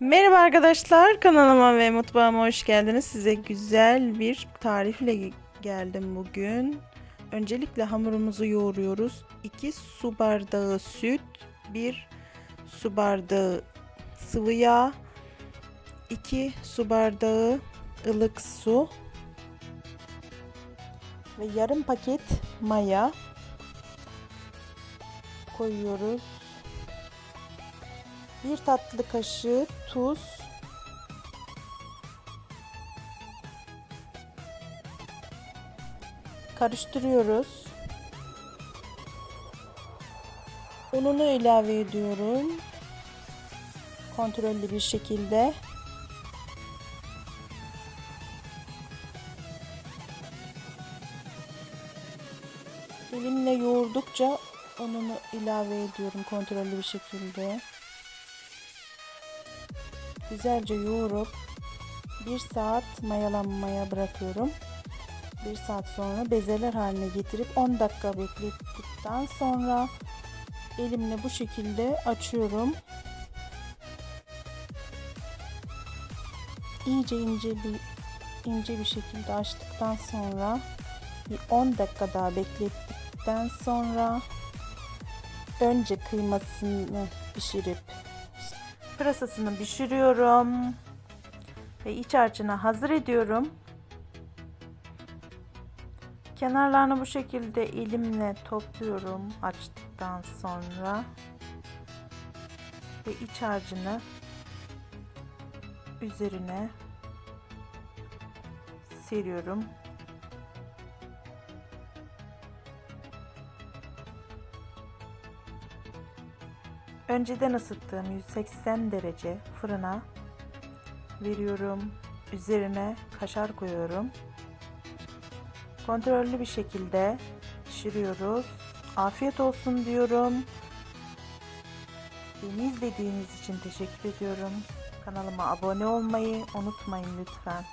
Merhaba arkadaşlar kanalıma ve mutfağıma hoş geldiniz. Size güzel bir tarifle ge- geldim bugün. Öncelikle hamurumuzu yoğuruyoruz. 2 su bardağı süt, 1 su bardağı sıvı yağ, 2 su bardağı ılık su ve yarım paket maya koyuyoruz. Bir tatlı kaşığı tuz. Karıştırıyoruz. Ununu ilave ediyorum. Kontrollü bir şekilde. Elimle yoğurdukça ununu ilave ediyorum kontrollü bir şekilde güzelce yoğurup bir saat mayalanmaya bırakıyorum. Bir saat sonra bezeler haline getirip 10 dakika beklettikten sonra elimle bu şekilde açıyorum. İyice ince bir ince bir şekilde açtıktan sonra bir 10 dakika daha beklettikten sonra önce kıymasını pişirip pırasasını pişiriyorum ve iç harcını hazır ediyorum. Kenarlarını bu şekilde elimle topluyorum açtıktan sonra ve iç harcını üzerine seriyorum. Önceden ısıttığım 180 derece fırına veriyorum. Üzerine kaşar koyuyorum. Kontrollü bir şekilde pişiriyoruz. Afiyet olsun diyorum. Beni izlediğiniz için teşekkür ediyorum. Kanalıma abone olmayı unutmayın lütfen.